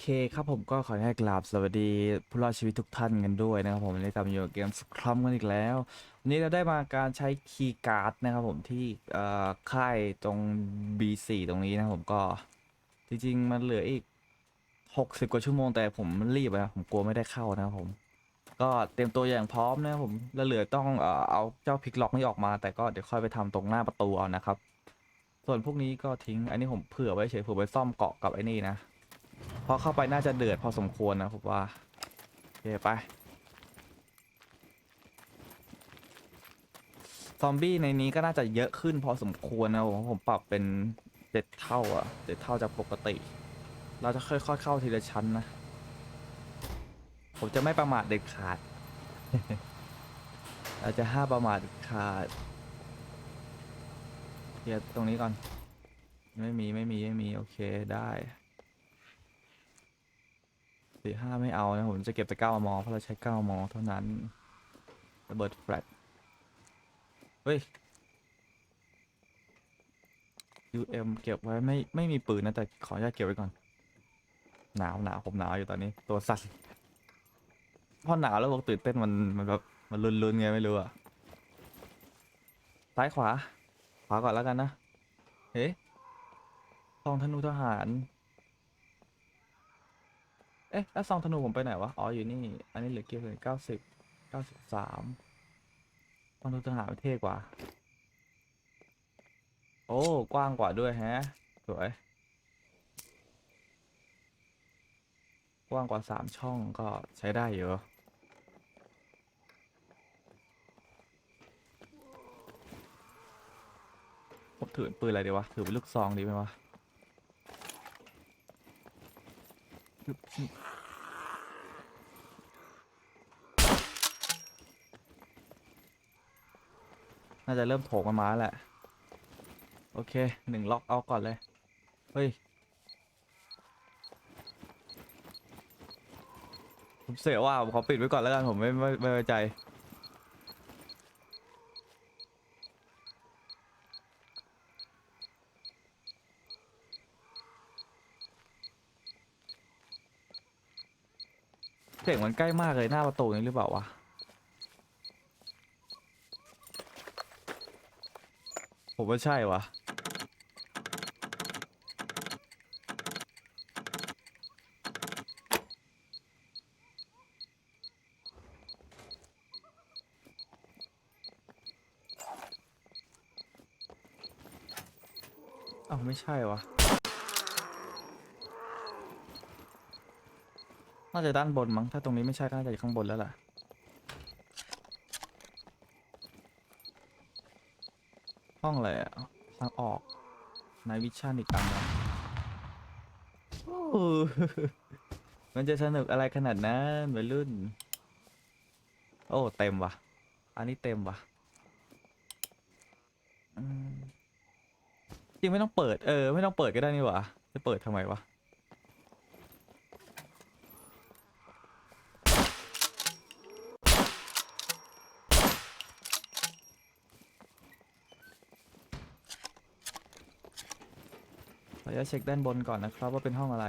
เคครับผมก็ขอให้กราบสวัสดีผู้รอดชีวิตทุกท่านกันด้วยนะครับผมในกลับมาอยู่เกมสครัมกันอีกแล้ววันนี้เราได้มาการใช้คีย์การ์ดนะครับผมที่เอ่อค่ายตรง B4 ตรงนี้นะผมก็จริงๆ มันเหลืออีก 60 กว่าชั่วโมงแต่ผมรีบอะผมกลัวไม่ได้เข้านะครับผม ก็เตรียมตัวอย่างพร้อมนะครับผมแล้วเหลือต้องเอาเจ้าพิกล็อกนี้ออกมา แต่ก็เดี๋ยวค่อยไปทำตรงหน้าประตูเอานะครับ ส่วนพวกนี้ก็ทิ้งอันนี้ผมเผื่อไว้เฉยเผื่อไว้ซ่อมเกาะกับไอ้นี่นะ พราะเข้าไปน่าจะเดือดพอสมควรนะผมว่าโอเคไป ซอมบี้ในนี้ก็น่าจะเยอะขึ้นพอสมควรนะผมผมปรับเป็นเจ็ดเท่าอะเจ็ดเท่าจากปกติ เราจะค่อยๆเข้าทีละชั้นนะ ผมจะไม่ประมาทเด็ดขาด เราจะห้าประมาทขาดเคลียร์ตรงนี้ก่อน ไม่มีไม่มีไม่มี โอเคได้ สี่ห้าไม่เอานะผมจะเก็บแต่เก้ามอเพราะเราใช้เก้ามอเท่านั้นระเบิดแฟลชเฮ้ย UM เก็บไว้ไม่ไม่มีปืนนะแต่ขออนุญาตเก็บไว้ก่อน หนาวหนาวผมหนาวอยู่ตอนนี้ ตัวสั่นพอหนาวแล้วบอกตื่นเต้นมันมันแบบมันลุนๆไงไม่รู้อะซ้ายขวา ขวาก่อนแล้วกันนะ เฮ้ยซองธนูทหาร เอ๊ะ แล้วซองธนูผมไปไหนวะ อ๋อ อยู่นี่ อันนี้เหลือเกียร์เก้าสิบเก้าสิบสามซองธนูทหารมันเท่กว่า โอ้ กว้างกว่าด้วยแฮะ สวย กว้างกว่าสามช่องก็ใช้ได้เยอะผมถือปืนอะไรดีวะ ถือเป็นลูกซองดีไหมวะ น่าจะเริ่มโถงกันมาแล้วแหละ โอเคหนึ่งล็อกเอาก่อนเลย เฮ้ยผมเสียว่าผมขอปิดไว้ก่อนแล้วกันผมไม่ไม่ไม่ไว้ใจ สียงมันใกล้มากเลยหน้าประตูนี้หรือเปล่าวะผมว่าใช่วะอ้าวไม่ใช่วะ น่าจะด้านบนมั้ง ถ้าตรงนี้ไม่ใช่ก็น่าจะอยู่ข้างบนแล้วล่ะ ห้องอะไรอะทางออกนายวิชั่นอีกอันนะโอ้มันจะสนุกอะไรขนาดนั้นวัยรุ่น โอ้ เต็มว่ะ อันนี้เต็มว่ะจริงไม่ต้องเปิด เออ ไม่ต้องเปิดก็ได้นี่หว่าจะเปิดทำไมวะ ออนุญาตเช็คด้านบนก่อนนะครับว่าเป็นห้องอะไร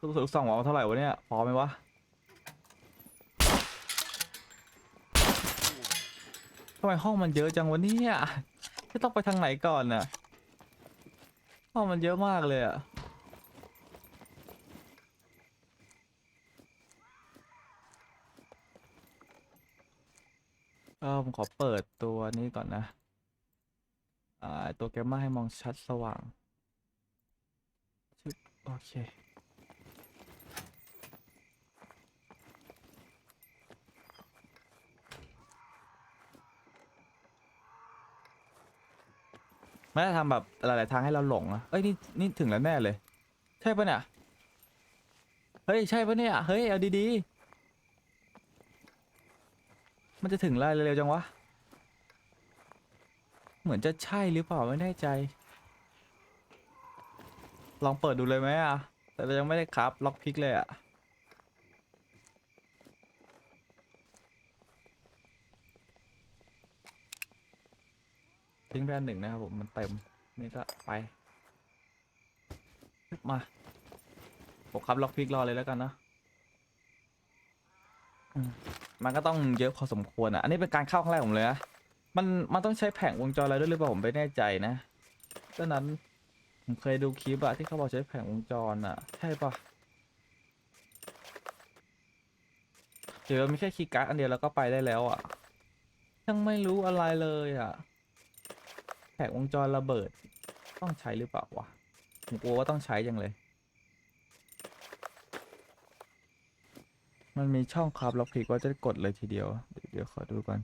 ลูกสุดสองหมอเท่าไหร่วะเนี่ย พอไหมวะ ทำไมห้องมันเยอะจังวะเนี่ยจะต้องไปทางไหนก่อนน่ะห้องมันเยอะมากเลยอะ เออผมขอเปิดตัวนี้ก่อนนะ อ่า ตัวแกมมาให้มองชัดสว่างชึบโอเค ไม่ได้ทำแบบหลาย ๆ ทางให้เราหลงอะเอ้ย นี่ นี่ ถึงแล้วแน่เลย ใช่ปะเนี่ย เฮ้ย ใช่ปะเนี่ย เฮ้ย เอาดี ๆ มันจะถึงไล่เร็วจังวะ เหมือนจะใช่หรือเปล่าไม่แน่ใจ ลองเปิดดูเลยไหมอะ แต่ยังไม่ได้ครับล็อกพิกเลยอะ ทิ้งแพนหนึ่งนะครับผม มันเต็ม นี่ก็ไป มาผมครับล็อกพิกรอเลยแล้วกันนะ มันก็ต้องเยอะพอสมควรอะ อันนี้เป็นการเข้าครั้งแรกผมเลยนะมัน มันต้องใช้แผงวงจรอะไรด้วยหรือเปล่าผมไม่แน่ใจนะดังนั้นผมเคยดูคลิปอะที่เขาบอกใช้แผงวงจรอะใช่ปะเดี๋ยวมีแค่คีย์การ์ดอันเดียวแล้วก็ไปได้แล้วอะยังไม่รู้อะไรเลยอะแผงวงจรระเบิด ต้องใช้หรือเปล่าวะผมกลัวว่าต้องใช้จังเลย มันมีช่องครับล็อกพีก็จะกดเลยทีเดียว เดี๋ยวขอดูก่อน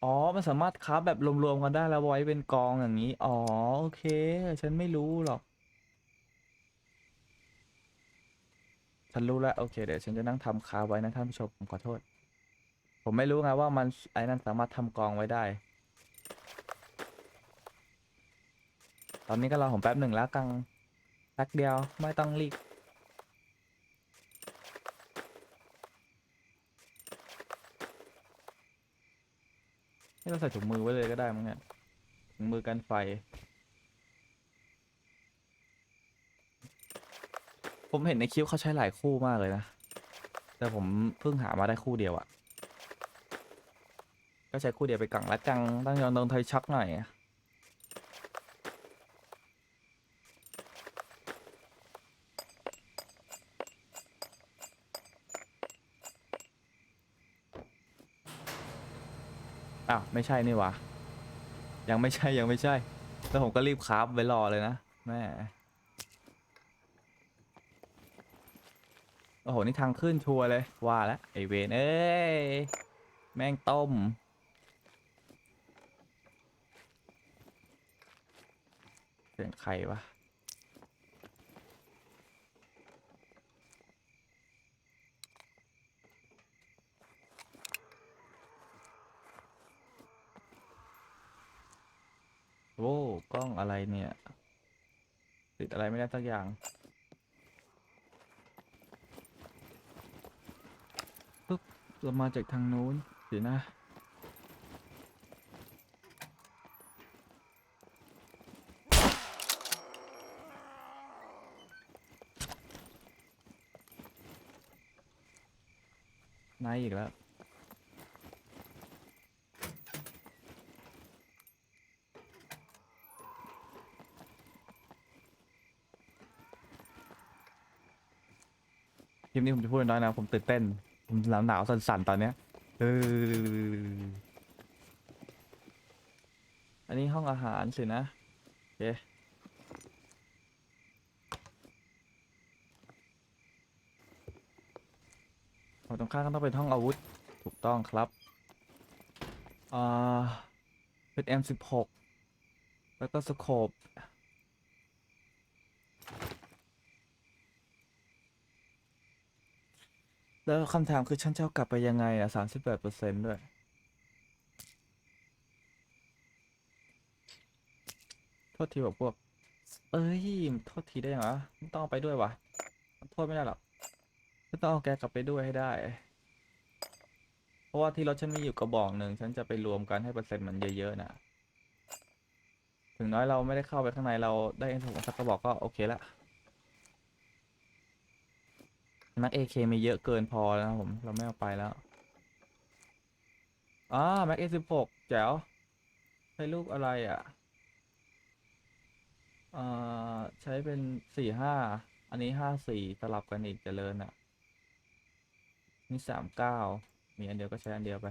อ๋อ มันสามารถคราฟแบบรวมๆกันได้แล้วไว้เป็นกองอย่างนี้ อ๋อ โอเค ฉันไม่รู้หรอก ฉันรู้แล้ว โอเค เดี๋ยวฉันจะนั่งทำคราฟไว้นะท่านผู้ชมผมขอโทษ ผมไม่รู้ไงว่ามันไอ้นั่นสามารถทำกองไว้ได้ ตอนนี้ก็รอผมแป๊บหนึ่งแล้วกังแป๊กเดียวไม่ต้องรีบให้เราใส่ถุงมือไว้เลยก็ได้มั้งเนี่ยถุงมือกันไฟ ผมเห็นในคลิปเขาใช้หลายคู่มากเลยนะ แต่ผมเพิ่งหามาได้คู่เดียวอะก็ใช้คู่เดียวไปกังและกังตั้งยอนตรงไทยชักหน่อยอะอ้าว ไม่ใช่นี่หวะยังไม่ใช่ยังไม่ใช่ แล้วผมก็รีบคราฟไว้รอเลยนะแม่โอ้โห นี่ทางขึ้นชัวร์เลย ว่าแล้วไอเวนเอ้ย แม่งต้ม เสียงใครวะ โว้กล้องอะไร เนี่ย ติดอะไรไม่ได้สักอย่างเรามาจากทางนู้นเดี๋ยวนะนายอีกแล้ว ลิปนี้ผมจะพูดน้อยนะ ผมตื่นเต้น ผมหนาวหนาวๆสั่นๆ ตอนเนี้ยเอออันนี้ห้องอาหารสินะโอเคฝั่งตรงข้ามก็ต้องเป็นห้องอาวุธ ถูกต้องครับ อ่า เป็น M16 แล้วก็สโคป แล้วคำถามคือฉันจะเอากลับไปยังไงอะสามสิบแปดเปอร์เซ็นต์ด้วย โทษทีบอกพวก เอ้ย โทษทีได้ยังวะไม่ต้องเอาไปด้วยวะโทษไม่ได้หรอกก็ต้องเอาแกกลับไปด้วยให้ได้ เพราะว่าที่รถฉันมีอยู่กระบอกหนึ่งฉันจะไปรวมกันให้เปอร์เซ็นต์มันเยอะๆนะถึงน้อยเราไม่ได้เข้าไปข้างในเราได้เอ็นถูกสักกระบอกก็โอเคละ นัก AK มีเยอะเกินพอแล้วผม เราไม่เอาไปแล้วอ่าแม็ก A16 แจ๋วใช้ลูกอะไรอะอ่าใช้เป็นสี่ห้าอันนี้ห้าสี่สลับกันอีกเจริญอะ นี่สามเก้ามีอันเดียวก็ใช้อันเดียวไป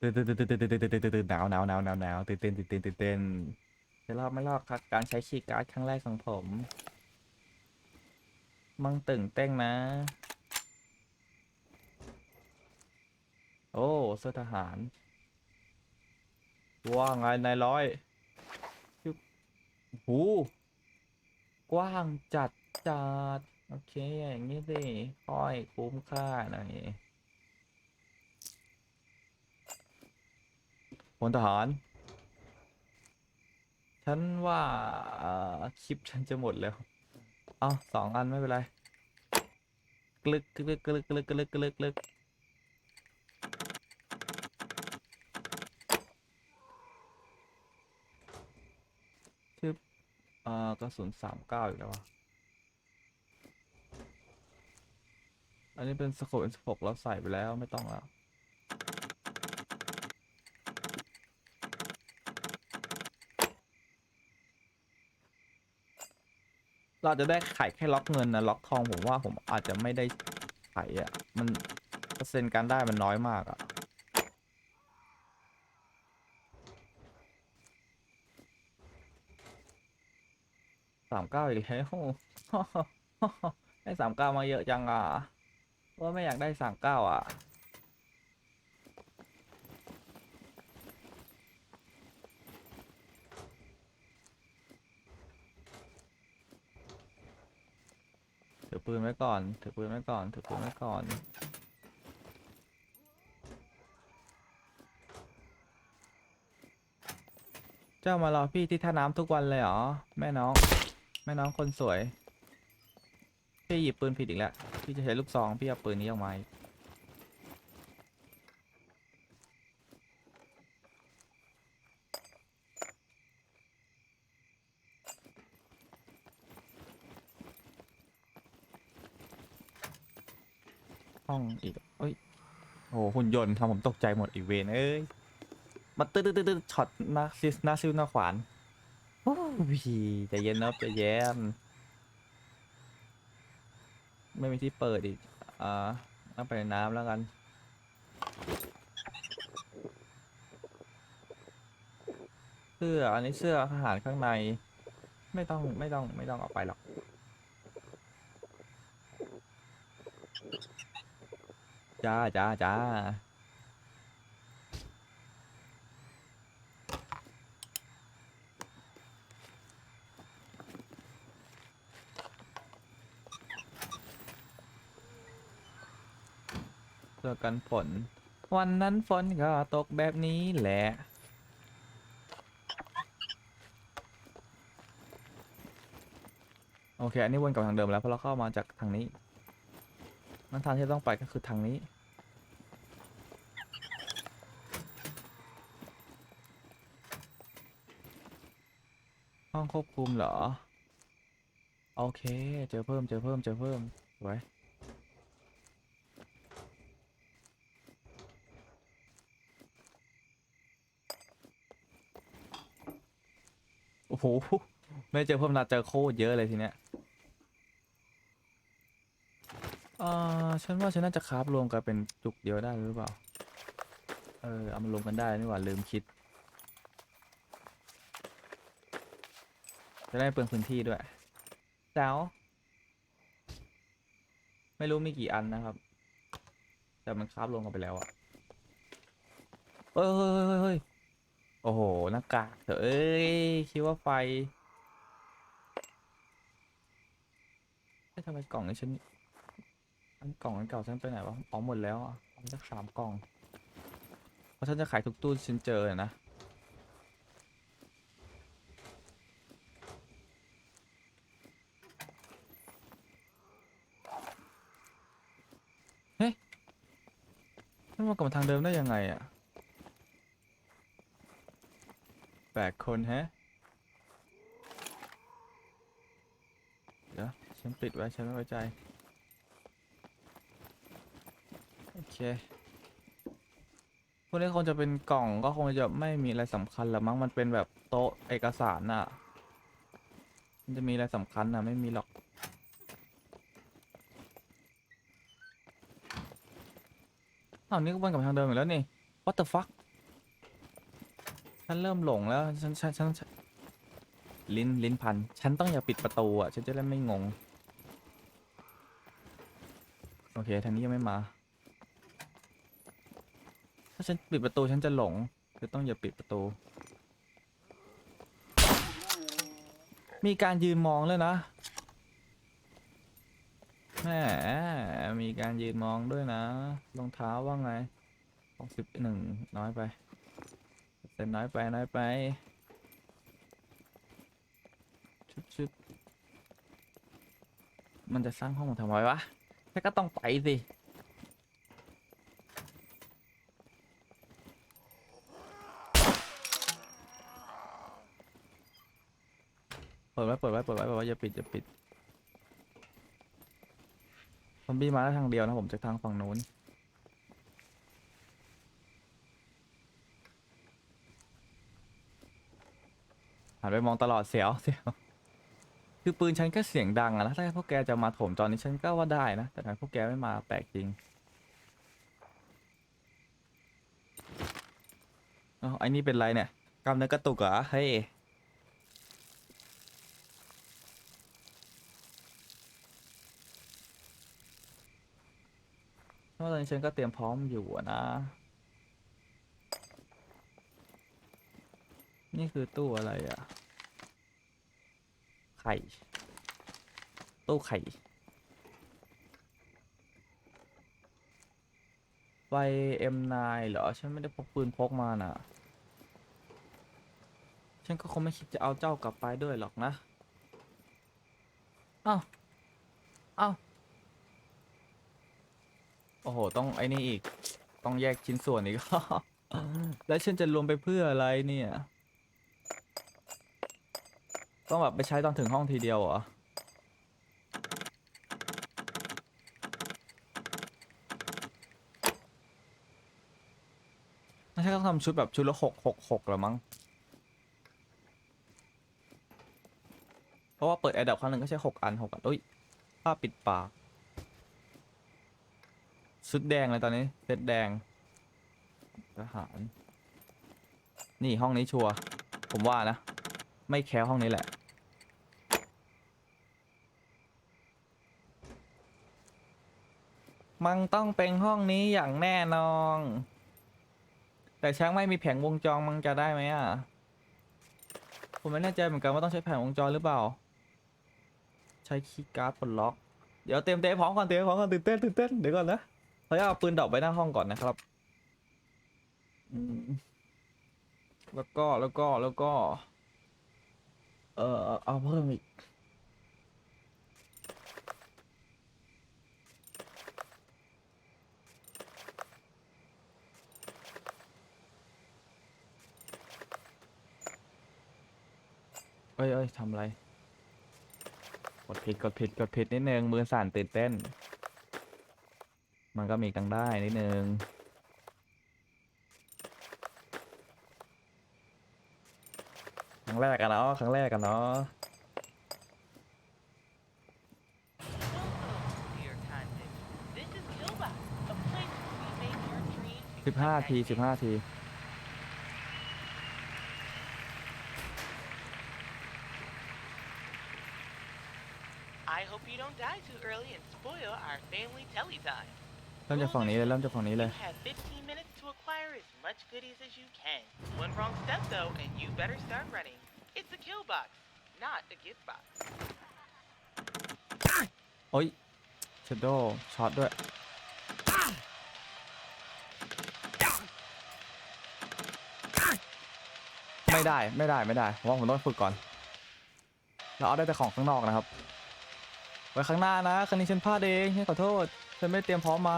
ตื่นตื่นตื่นตื่นตื่นตื่นตื่นตื่นหนาวหนาวหนาวหนาวหนาวตื่นเต้นตื่นเต้นตื่นเต้น จะรอดไม่รอดครับการใช้คีย์การ์ดครั้งแรกของผม มังตึงเต้งนะ โอ้เสื้อทหาร ว่าไงนายร้อยหูกว้างจัดจัด โอเค อย่างนี้ดิค่อยคุ้มค่าหน่อยพลทหาร ฉันว่าเอ่อคลิปฉันจะหมดแล้ว เอาสองอันไม่เป็นไรกลึกกลึกกลึกกลึกกลึกกลึกกลึกชื่อเอ่อกระสุนสามเก้าอีกแล้ววะอันนี้เป็นสโคป M16 เราใส่ไปแล้วไม่ต้องแล้ว เราจะได้ไขแค่ล็อกเงินนะล็อกทองผมว่าผมอาจจะไม่ได้ไขอะ่ะ มันเปอร์เซ็นต์การได้มันน้อยมากอะ่ะสามเก้าอีกแล้วได้สามเก้ามาเยอะจังอะว่าไม่อยากได้สามเก้าอะ นไว้ก่อน ถือปืนไว้ก่อน ถือปืนไว้ก่อนเจ้ามารอพี่ที่ท่าน้ำทุกวันเลยเหรอ แม่น้อง แม่น้องคนสวย พี่หยิบปืนผิดอีกแล้ว พี่จะใช้ลูกซอง พี่เอาปืนนี้ออกมาอีก ห้องอีกเอ้ยโอ้โหหุ่นยนต์ทำผมตกใจหมดอีกเวนเอ้ยมาตื้อตื้อตื้อช็อตหน้าซิสหน้าซิวหน้าขวานโอ้พี่ใจเย็นนะใจเย็นไม่มีที่เปิดอีกอ่าต้องไปในน้ำแล้วกันเสื้ออันนี้เสื้อทหารข้างใน ไม่ต้องไม่ต้องไม่ต้องเอาไปหรอก จ้าจ้าจ้าเสื้อกันฝน วันนั้นฝนก็ตกแบบนี้แหละโอเค อันนี้วนกลับทางเดิมแล้ว เพราะเราเข้ามาจากทางนี้นั่นทางที่ต้องไปก็คือทางนี้ ห้องควบคุมเหรอ โอเค เจอเพิ่ม เจอเพิ่ม เจอเพิ่มไว้โอ้โห ไม่เจอเพิ่มนาเจอโคตรเยอะเลยทีเนี้ยอ่าฉันว่าฉันน่าจะคราฟรวมกันเป็นจุกเดียวได้หรือเปล่า เออ เอามารวมกันได้นี่หว่าลืมคิด จะได้เปลืองพื้นที่ด้วยแจ๋วไม่รู้มีกี่อันนะครับ แต่มันคาฟรวมกันไปแล้วอะเฮ้ยเฮ้ยเฮ้ยเฮ้ยโอ้โหหน้ากากเถอะเอ้ยคิดว่าไฟทำไมกล่องนี้ฉันอันกล่องอันเก่าฉันไปไหนวะอ๋อหมดแล้วอะเอามาสักสามกล่องเพราะฉันจะขายทุกตู้ที่ฉันเจอนะ เฮ้ยมันมา กลับมาทางเดิมได้ยังไงอะแปลกคนแฮะ เดี๋ยวฉันปิดไว้ฉันไม่ไว้ใจ โอเคพวกนี้คงจะเป็นกล่องก็คงจะไม่มีอะไรสำคัญละมั้งมันเป็นแบบโต๊ะเอกสารน่ะ มันจะมีอะไรสำคัญน่ะไม่มีหรอกาวนี่ก็วนกลับทางเดิมอีกแล้วนี่ what the fuck ฉันเริ่มหลงแล้วฉันฉันฉันฉันลิ้นลิ้นพัน ฉันต้องอย่าปิดประตูอะ ฉันจะได้ไม่งง โอเคทางนี้ยังไม่มา ถ้าฉันปิดประตูฉันจะหลงคือต้องอย่าปิดประตู มีการยืนมองเลยนะแหม มีการยืนมองด้วยนะรองเท้าว่าไงหกสิบหนึ่งน้อยไปเซ็นน้อยไปน้อยไปชุบชุบมันจะสร้างห้องมาทำไมวะแค่ก็ต้องไปสิเปิดไว้เปิดไว้เปิดไว้เปิดไว้อย่าปิดอย่าปิด ซอมบี้มาได้ทางเดียวนะผมจากทางฝั่งนู้น หันไปมองตลอดเสียวเสียว คือปืนฉันก็เสียงดังอะนะถ้าพวกแกจะมาถมตอนนี้ฉันก็ว่าได้นะ แต่ทำไมพวกแกไม่มาแปลกจริงอ๋อไอ้นี่เป็นไรเนี่ย กล้ามเนื้อกระตุกเหรอเฮ้ย ราะตอนนี้ฉันก็เตรียมพร้อมอยู่นะ นี่คือตู้อะไรอะ ไข่ ตู้ไข่ ไฟ M9 เหรอ ฉันไม่ได้พกปืนพกมาน่ะ ฉันก็คงไม่คิดจะเอาเจ้ากลับไปด้วยหรอกนะเอ้าเอ้า โอ้โห ต้องไอ้นี่อีก ต้องแยกชิ้นส่วนอีก แล้วฉันจะรวมไปเพื่ออะไรเนี่ย ต้องแบบไปใช้ตอนถึงห้องทีเดียวเหรอไม่ใช่ต้องทำชุดแบบชุดละหกหกหกหรอมั้ง เพราะว่าเปิดแอร์ดับครั้งหนึ่งก็ใช้หกอันหกอันอุ้ยผ้าปิดปาก ชุดแดงเลยตอนนี้เซตแดงทหาร นี่ห้องนี้ชัวร์ผมว่านะ ไม่แค้วห้องนี้แหละ มันต้องเป็นห้องนี้อย่างแน่นอน แต่ช้างไม่มีแผงวงจรมันจะได้ไหมอะ ผมไม่แน่ใจเหมือนกันว่าต้องใช้แผงวงจรหรือเปล่า ใช้คีย์การ์ดปลดล็อก เดี๋ยวเตรียมเตะพร้อมก่อนเตรียมพร้อมก่อนตื่นเต้นตื่นเต้นเดี๋ยวก่อนนะ เขาจะเอาปืนดอกไปหน้าห้องก่อนนะครับอืมแล้วก็แล้วก็แล้วก็ เออเอาเพิ่มอีก เอ้ยเอ้ยทำอะไร กดผิดกดผิดกดผิดนิดนึงมือสั่นตื่นเต้น มันก็มีตังได้นิดนึงครั้งแรกกันเนาะครั้งแรกกันเนาะสิบห้าทีสิบห้าที I hope you don't die too early and spoil our family telly time. เริ่มจากฝั่งนี้เลยเริ่มจากฝั่งนี้เลย You have 15 minutes to acquire as much goodies as you can. One wrong step though, and you better start running. It's a kill box, not a gift box. โอ้ยเชดโดช็อตด้วย ไม่ได้ไม่ได้ไม่ได้ผมว่าผมต้องฝึกก่อน เราเอาได้แต่ของข้างนอกนะครับ ไว้ข้างหน้านะครั้งนี้ฉันพลาดเองฉันขอโทษ ฉันไม่ได้เตรียมพร้อมมา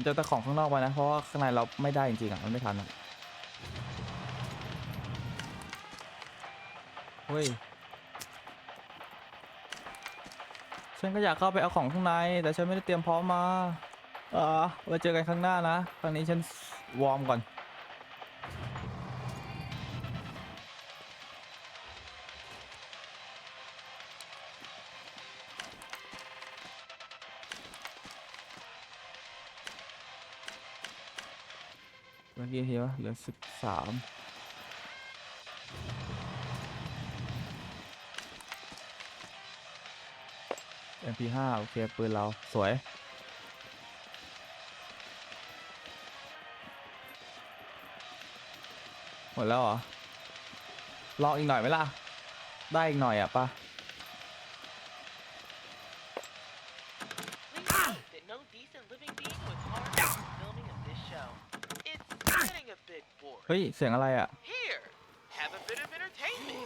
ผมจะเอแต่ของข้างนอกไปนะ เพราะว่าข้างในเราไม่ได้จริงๆอะ มันไม่ทันอะ เฮ้ย ฉันก็อยากเข้าไปเอาของข้างใน แต่ฉันไม่ได้เตรียมพร้อมมา เออไว้เจอกันข้างหน้านะ ครั้งนี้ฉันวอร์มก่อน เมื่อกี้ทีวะเหลือสิบสามเอ็มพีห้าโอเค ปืนเรา สวย หมดแล้วเหรอลองอีกหน่อยไหมล่ะ ได้อีกหน่อยอะปะ ฮ้ย เสียงอะไรอะ Here, have a bit of entertainment.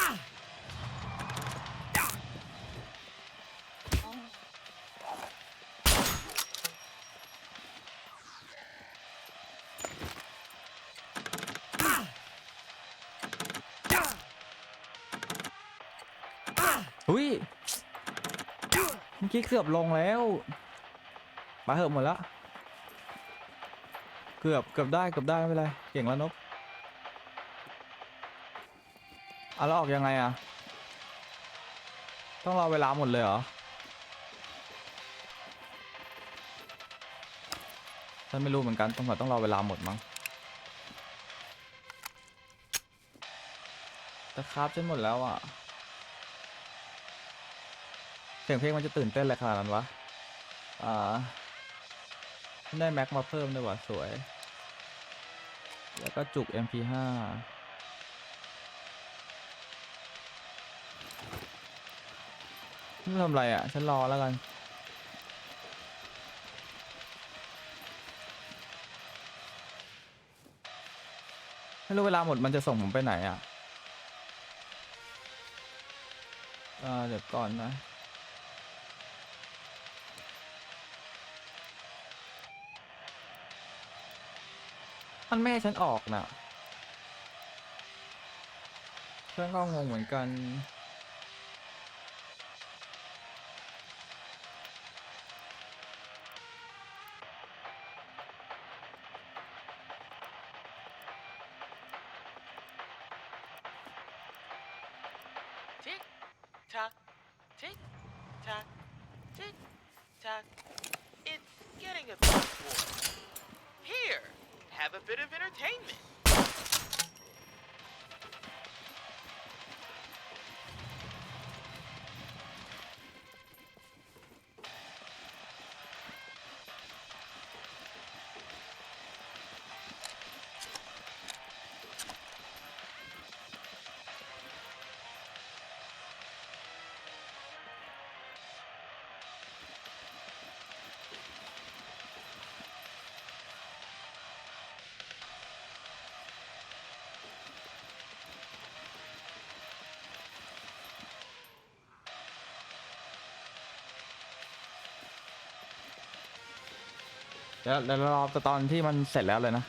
Ah! อุ้ยเมื่อกี้เกือบลงแล้ว มาเหอะหมดละเกือบเกือบได้เกือบได้ไม่เป็นไรเก่งแล้วนบเอาแล้วออกยังไงอะ ต้องรอเวลาหมดเลยเหรอฉันไม่รู้เหมือนกันต้องต้องรอเวลาหมดมั้งแต่คราฟฉันหมดแล้วอะเสียงเพลงมันจะตื่นเต้นอะไรขนาดนั้นวะ อ่า ได้แม็กมาเพิ่มด้วยว่ะสวย แล้วก็จุก MP5 นี่ทำไรอะ ฉันรอแล้วกัน ไม่รู้เวลาหมดมันจะส่งผมไปไหนอะอ่าเดี๋ยวก่อนนะ มันไม่ให้ฉันออกนะเพื่อนก็งงเหมือนกัน เดี๋ยวเดี๋ยวรอตอนที่มันเสร็จแล้วเลยนะ